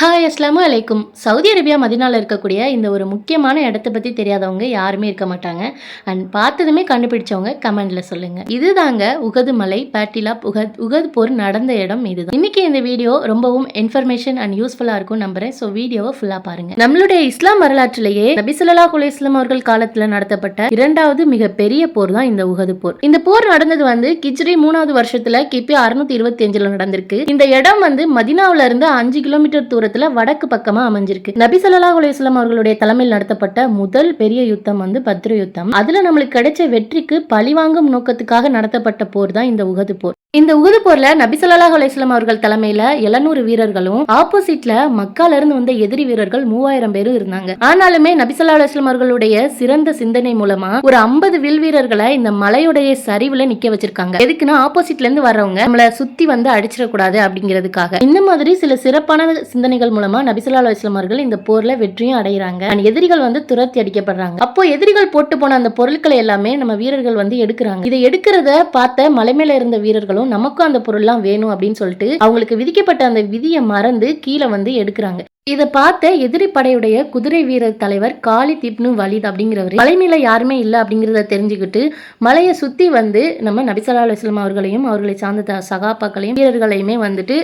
Hi அஸ்லாமு அலைக்கும். Saudi Arabia மதினாவில் இருக்கக்கூடிய இந்த ஒரு முக்கியமான இடத்த பற்றி தெரியாதவங்க யாருமே இருக்க மாட்டாங்க. அண்ட் பார்த்ததுமே கண்டுபிடிச்சவங்க கமெண்ட்ல சொல்லுங்கள் இதுதாங்க உகது மலை பேட்டிலா உகத் உகது போர் நடந்த இடம் இதுதான். இன்னைக்கு இந்த வீடியோ ரொம்பவும் இன்ஃபர்மேஷன் அண்ட் யூஸ்ஃபுல்லாக இருக்கும் நம்புகிறேன் ஸோ வீடியோவை ஃபுல்லாக பாருங்கள் நம்மளுடைய இஸ்லாம் வரலாற்றிலேயே நபிசுல்லா ஸல்லல்லாஹு அலைஹி அவர்கள் காலத்தில் நடத்தப்பட்ட இரண்டாவது மிகப்பெரிய போர் தான் இந்த உகது போர். இந்த போர் நடந்தது வந்து கிஜ்ரி மூணாவது வருஷத்தில் கிபி அறுநூத்தி இருபத்தி அஞ்சில் நடந்திருக்கு. இந்த இடம் வந்து மதினாவுல இருந்து அஞ்சு கிலோமீட்டர் தூரம் தூரத்துல வடக்கு பக்கமா அமைஞ்சிருக்கு. நபி சல்லா அலைஹி அவர்களுடைய தலைமையில் நடத்தப்பட்ட முதல் பெரிய யுத்தம் வந்து பத்ரு யுத்தம். அதுல நம்மளுக்கு கிடைச்ச வெற்றிக்கு பழிவாங்கும் நோக்கத்துக்காக நடத்தப்பட்ட போர் தான் இந்த உகது போர். இந்த உகுது போர்ல நபி ஸல்லல்லாஹு அவர்கள் தலைமையில 700 வீரர்களும் ஆப்போசிட்ல மக்கால இருந்து வந்த எதிரி வீரர்கள் மூவாயிரம் பேரும் இருந்தாங்க. ஆனாலுமே நபி ஸல்லல்லாஹு அவர்களுடைய சிறந்த சிந்தனை மூலமா ஒரு 50 வில் வீரர்களை இந்த மலையுடைய சரிவுல நிக்க வச்சிருக்காங்க. எதுக்குன்னா ஆப்போசிட்ல இருந்து வர்றவங்க நம்மள சுத்தி வந்து அடிச்சிடக்கூடாது அப்படிங்கிறதுக்காக. இந்த மாதிரி சில சிறப்பான சிந்தனைகள் மூலமா நபி ஸல்லல்லாஹு அவர்கள் இந்த போர்ல வெற்றியும் அடைகிறாங்க எதிரிகள் வந்து துரத்தி அடிக்கப்படுறாங்க. அப்போ எதிரிகள் போட்டு போன அந்த பொருட்களை எல்லாமே நம்ம வீரர்கள் வந்து எடுக்கிறாங்க. இதை எடுக்கிறத பார்த்த மலை மேல இருந்த வீரர்களும் நமக்கும் அந்த பொருள்லாம் வேணும் அப்படின்னு சொல்லிட்டு அவங்களுக்கு விதிக்கப்பட்ட அந்த விதியை மறந்து கீழே வந்து எடுக்கிறாங்க. இதை பார்த்த எதிரி படையுடைய குதிரை வீரர் தலைவர் காளி திப்னு வலித் அப்படிங்கிறவர் மலைநிலை யாருமே இல்லை அப்படிங்கிறத தெரிஞ்சுக்கிட்டு மலையை சுத்தி வந்து நம்ம நபிசல்லா அலுவலாம் அவர்களையும் அவர்களை சார்ந்த சகாப்பாக்களையும் சகாபாக்களையும் வீரர்களையுமே வந்துட்டு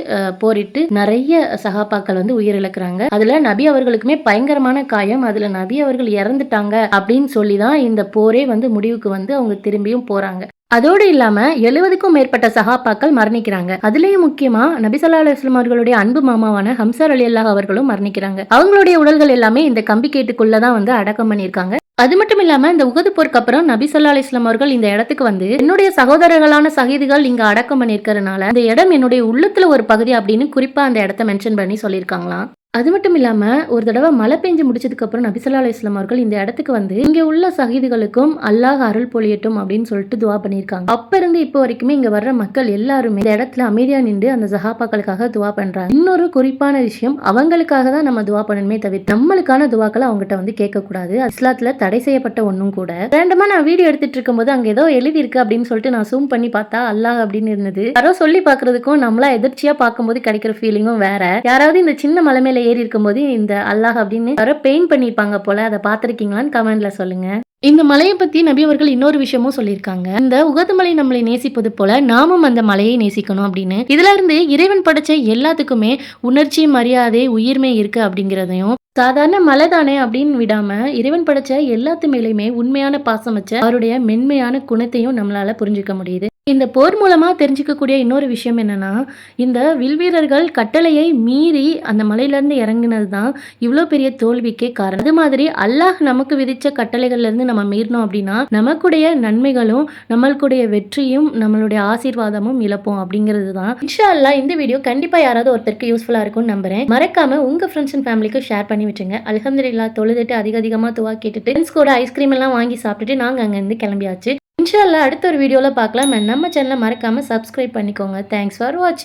போரிட்டு நிறைய சகாபாக்கள் வந்து உயிரிழக்கிறாங்க. அதுல நபி அவர்களுக்குமே பயங்கரமான காயம். அதில் நபி அவர்கள் இறந்துட்டாங்க அப்படின்னு சொல்லி தான் இந்த போரே வந்து முடிவுக்கு வந்து அவங்க திரும்பியும் போறாங்க. அதோடு இல்லாம எழுபதுக்கும் மேற்பட்ட சகாபாக்கள் மரணிக்கிறாங்க. அதுலயும் முக்கியமா நபி ஸல்லல்லாஹு அவர்களுடைய அன்பு மாமாவான ஹம்சார் அலி அல்லாஹ் அவர்களும் மரணிக்கிறாங்க. அவங்களுடைய உடல்கள் எல்லாமே இந்த கம்பி கேட்டுக்குள்ள தான் வந்து அடக்கம் பண்ணியிருக்காங்க. அது மட்டும் இல்லாம இந்த உகது போருக்கு அப்புறம் நபி சொல்லா அலைஹி அவர்கள் இந்த இடத்துக்கு வந்து என்னுடைய சகோதரர்களான சகிதிகள் இங்க அடக்கம் பண்ணிருக்கிறதுனால இந்த இடம் என்னுடைய உள்ளத்துல ஒரு பகுதி அப்படின்னு குறிப்பா அந்த இடத்த மென்ஷன் பண்ணி சொல்லியிருக்காங்களாம். அது மட்டும் இல்லாமல் ஒரு தடவை மழை பெஞ்சு முடிச்சதுக்கப்புறம் நபிசல்லா அலி இஸ்லாம் அவர்கள் இந்த இடத்துக்கு வந்து இங்கே உள்ள சகிதிகளுக்கும் அல்லாஹ் அருள் பொழியட்டும் அப்படின்னு சொல்லிட்டு துவா பண்ணியிருக்காங்க. அப்போ இருந்து இப்போ வரைக்குமே இங்கே வர்ற மக்கள் எல்லாருமே இந்த இடத்துல அமைதியாக நின்று அந்த சஹாபாக்களுக்காக துவா பண்ணுறாங்க இன்னொரு குறிப்பான விஷயம் அவங்களுக்காக தான் நம்ம துவா பண்ணணுமே தவிர நம்மளுக்கான துவாக்களை அவங்ககிட்ட வந்து கேட்கக்கூடாது. இஸ்லாத்தில் தடை செய்யப்பட்ட ஒன்றும் கூட. ரேண்டமாக நான் வீடியோ எடுத்துட்டு இருக்கும்போது அங்கே ஏதோ எழுதியிருக்கு அப்படின்னு சொல்லிட்டு நான் சூம் பண்ணி பார்த்தா அல்லாஹ் அப்படின்னு இருந்தது. யாரோ சொல்லி பார்க்குறதுக்கும் நம்மளா எதிர்ச்சியாக பார்க்கும்போது கிடைக்கிற ஃபீலிங்கும் வேற. யாராவது இந்த சின்ன மலை மேலே ஏறி இருக்கும்போது இந்த அல்லாஹ் அப்படின்னு யாரோ பெயிண்ட் பண்ணிருப்பாங்க போல அதை பார்த்திருக்கீங்களான்னு கமெண்ட்ல சொல்லுங்க. இந்த மலையை பத்தி நபி அவர்கள் இன்னொரு விஷயமும் சொல்லியிருக்காங்க. இந்த உகது மலை நம்மளை நேசிப்பது போல நாமும் அந்த மலையை நேசிக்கணும் அப்படின்னு. இதுல இருந்து இறைவன் படைச்ச எல்லாத்துக்குமே உணர்ச்சி மரியாதை உயிர்மை இருக்கு அப்படிங்கிறதையும் சாதாரண மலை தானே அப்படின்னு விடாம இறைவன் படைச்ச எல்லாத்து மேலேயுமே உண்மையான பாசம் வச்ச அவருடைய மென்மையான குணத்தையும் நம்மளால புரிஞ்சுக்க முடியுது. இந்த போர் மூலமாக தெரிஞ்சுக்கக்கூடிய இன்னொரு விஷயம் என்னென்னா இந்த வில்வீரர்கள் கட்டளையை மீறி அந்த மலையிலேருந்து இறங்குனது தான் இவ்வளோ பெரிய தோல்விக்கே காரணம். அது மாதிரி அல்லாஹ் நமக்கு விதித்த கட்டளைகள்லேருந்து நம்ம மீறினோம் அப்படின்னா நமக்குடைய நன்மைகளும் நம்மளுடைய வெற்றியும் நம்மளுடைய ஆசீர்வாதமும் இழப்போம் அப்படிங்கிறது தான். இன்ஷா அல்லாஹ் இந்த வீடியோ கண்டிப்பாக யாராவது ஒருத்தருக்கு யூஸ்ஃபுல்லாக இருக்கும்னு நம்புறேன். மறக்காம உங்கள் ஃப்ரெண்ட்ஸ் அண்ட் ஃபேமிலிக்கு ஷேர் பண்ணி விட்டுருங்க. அல்ஹம்துலில்லாஹ் தொழுதுட்டு அதிக அதிகமாக துவா கேட்டுட்டு ஃப்ரெண்ட்ஸ் கூட ஐஸ்கிரீம் எல்லாம் வாங்கி சாப்பிட்டுட்டு நாங்கள் அங்கேருந்து கிளம்பியாச்சு. இன்ஷால்லா அடுத்த ஒரு வீடியோல பார்க்கலாம். நம்ம சேனலை மறக்காம சப்ஸ்கிரைப் பண்ணிக்கோங்க. தேங்க்ஸ் ஃபார் வாட்சிங்